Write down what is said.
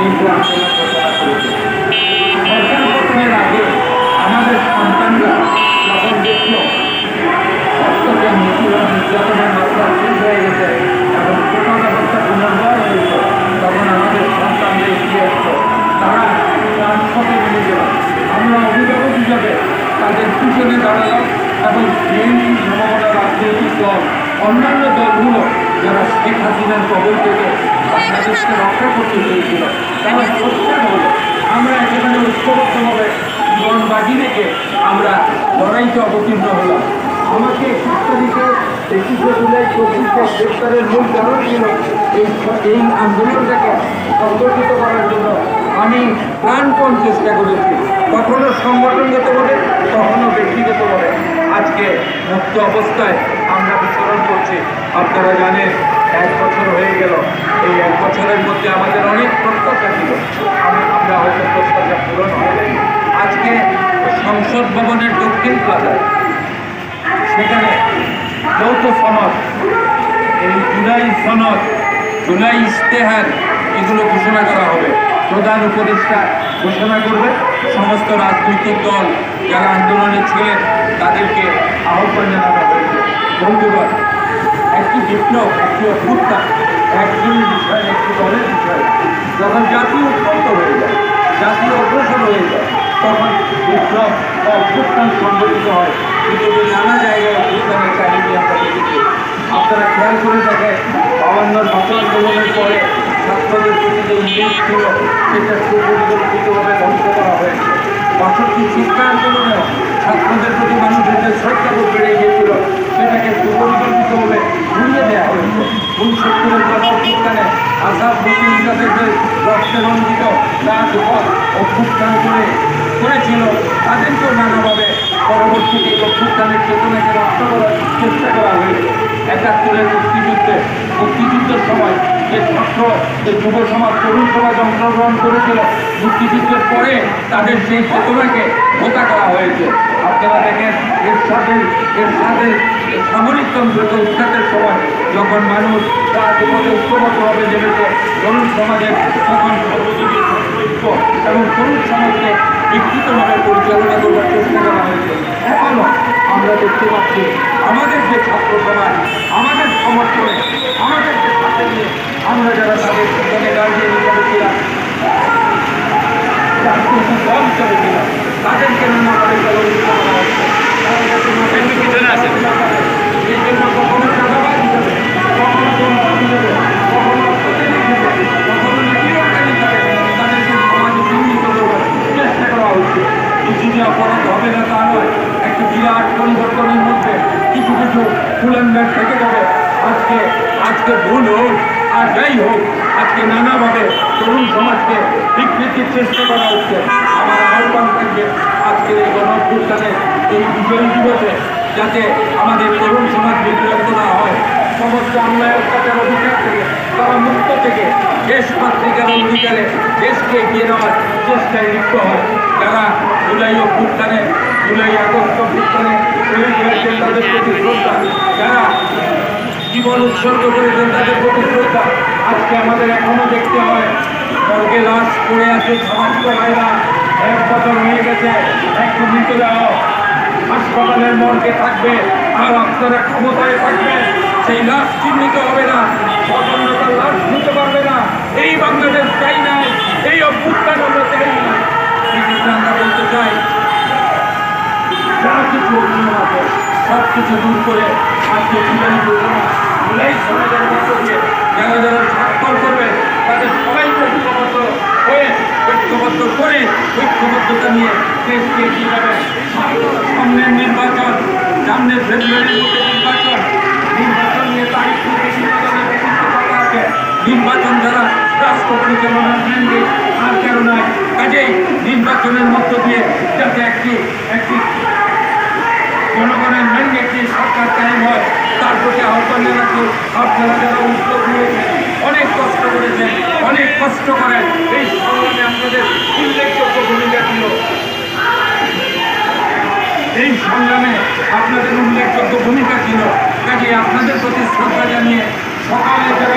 আন্দোলন ঘোষণা করেছে সরকার গঠনের আগে আমাদের সন্তানরা যখন দেখল নিপীড়ন নির্যাতনের মাত্রা শেষ হয়ে গেছে এবং কোটা ব্যবস্থা পুনর্বার হয়েছে তখন আমাদের সন্তানদের কি আসতো তারা রাজপথে মিলে গেল আমরা অভিভাবক হিসাবে তাদের পিছনে দাঁড়ালাম এবং বিএনপি সমমনা রাজনৈতিক দল অন্যান্য দলগুলো যারা শেখ হাসিনার কবল থেকে বাংলাদেশকে রক্ষা করতে চেয়েছিল তারা হলো আমরা একেবারে ঐক্যবদ্ধভাবে জীবন বাজি রেখে আমরা লড়াইতে অবতীর্ণ হলাম। আমাকে একুশ তারিখে একুশে জুলাই চব্বিশে গ্রেপ্তারের মূল কারণ ছিল এই এই আন্দোলনটাকে সংগঠিত করার জন্য আমি প্রাণপণ চেষ্টা করেছি। কখনো সংগঠনগতভাবে, কখনো ব্যক্তিগতভাবে। আজকে মুক্ত অবস্থায় আমরা বিচরণ করছি। আপনারা জানেন, এক বছর হয়ে গেল এই এক বছরের মধ্যে আমাদের অনেক প্রত্যাশা ছিল আম- আমরা হয়তো প্রত্যাশা পূরণ হবে আজকে সংসদ ভবনের দক্ষিণ প্লাজায় সেখানে যৌথ সনদ এই জুলাই সনদ, জুলাই ইশতেহার, এগুলো ঘোষণা করা হবে। প্রধান উপদেষ্টা ঘোষণা করবে। সমস্ত রাজনৈতিক দল যারা আন্দোলনে ছিলেন, তাদেরকে আহ্বান জানানো হয়েছে। বন্ধুগণ, একটি বিপ্লব, একটি অভ্যুত্থান একজনের বিষয়, একটি দলের বিষয়। যখন জাতীয় উৎপন্ন হয়ে যায়, জাতীয় অগ্রসর হয়ে যায় তখন বিপ্লব বা অভ্যুত্থান সংগঠিত হয়। পৃথিবীর নানা জায়গায় অভ্যুত্থানের কাহিনী আমরা দেখেছি, আপনারা খেয়াল করে দেখেন বাবান্নর ভাষা আন্দোলনের পরে ছাত্রদের প্রতি যে উদ্বেগ ছিল, সেটা সুপরিকল্পিতভাবে ধ্বংস করা হয়েছে। বাষট্টি শিক্ষা আন্দোলনেও ছাত্রদের প্রতি মানুষের যে শ্রদ্ধাবোধ বেড়ে গিয়েছিল, সেটাকে সুপরিকল্পিতভাবে ঘুরিয়ে দেওয়া হয়েছে। উনসত্তরের গণ অভ্যুত্থানে আসাদ মুসলিম যে রক্তে রঞ্জিত রাজপথ অভ্যুত্থান করে করেছিল, তাদেরকেও নানাভাবে পরবর্তীতে অভ্যুত্থানের চেতনাকে রক্ষা করার চেষ্টা করা হয়েছে। একাত্তরের মুক্তিযুদ্ধে, মুক্তিযুদ্ধের সময় যে ছাত্র, যে যুব সমাজ, তরুণ সমাজ অংশগ্রহণ করেছিল, মুক্তিযুদ্ধের পরে তাদের সেই চেতনাকে হোতা করা হয়েছে। আপনারা দেখেন এর সাথে এর সাথে সামরিক তন্ত্রকে উৎখাতের সময় যখন মানুষ রাজপথে ঐক্যবদ্ধভাবে নেমেছে, তরুণ সমাজের তখন ছাত্রৈক্য এবং তরুণ সমাজকে বিকৃতভাবে পরিচালনা করবার চেষ্টা করা হয়েছে। এখনও আমরা দেখতে পাচ্ছি আমাদের যে ছাত্র সমাজ আমাদের সমর্থনে আমাদেরকে সাথে নিয়ে আমরা যারা তাদের সেখানে গার্জিয়ান হিসাবে ছিলাম তাদেরকে নানাভাবে কলঙ্কিত করা হচ্ছে অপরাধ হবে না তা নয়। একটা বিরাট পরিবর্তনের মধ্যে কিছু কিছু ফুলেন্ডার থেকে যাবে। আজকে আজকে ভুল হোক, আর যাই হোক, আজকে নানাভাবে তরুণ সমাজকে বিকৃতির চেষ্টা করা হচ্ছে। আমার আহ্বান থাকবে আজকের এই গণঅভ্যুত্থানে এই বিজয় দিবসে যাতে আমাদের তরুণ সমাজ বিভ্রান্ত না হয়। সমস্ত অন্যায় অত্যাচার অধিকার থেকে, তারা মুক্ত থেকে দেশ মাতৃকার অঙ্গীকারে দেশকে এগিয়ে নেওয়ার চেষ্টায় লিপ্ত হয়। যারা জুলাই অভ্যুত্থানে জুলাই আগস্ট অভ্যুত্থানে তাদের প্রতি শ্রদ্ধা। যারা জীবন উৎসর্গ করেছেন, তাদের প্রতি শ্রদ্ধা। আজকে আমাদের এখনও দেখতে হয় স্বর্গে লাশ পড়ে আছে সমস্ত ভাইরা এক বছর হয়ে গেছে, একটু মৃতদেহ হাসপাতালের মর্গে থাকবে, আর আপনারা ক্ষমতায় থাকবেন। সেই লাশ চিহ্নিত হবে না। স্বতন্ত্রতার লাশ নিতে পারবে না এই বাংলাদেশ চাই না, এই অভ্যুত্থান আমরা চাই না। জন্য আমরা বলতে চাই যা কিছু আছে সব কিছু দূর করে আজকে যোজনা জুলাই সমাজের মধ্য দিয়ে যারা যারা স্বাক্ষর করবে তাদের সবাইকে ঐক্যবদ্ধ হয়ে ঐক্যবদ্ধ করে ঐক্যবদ্ধতা নিয়ে দেশকে যাবে সামনের নির্বাচন, সামনের ফেব্রুয়ারির মধ্যে নির্বাচন নির্বাচন। অনেক কষ্ট করেছেন এই সংগ্রামে আপনাদের উল্লেখযোগ্য ভূমিকা ছিল। এই সংগ্রামে আপনাদের উল্লেখযোগ্য ভূমিকা ছিল কাজে আপনাদের প্রতি শ্রদ্ধা জানিয়ে সকালে যারা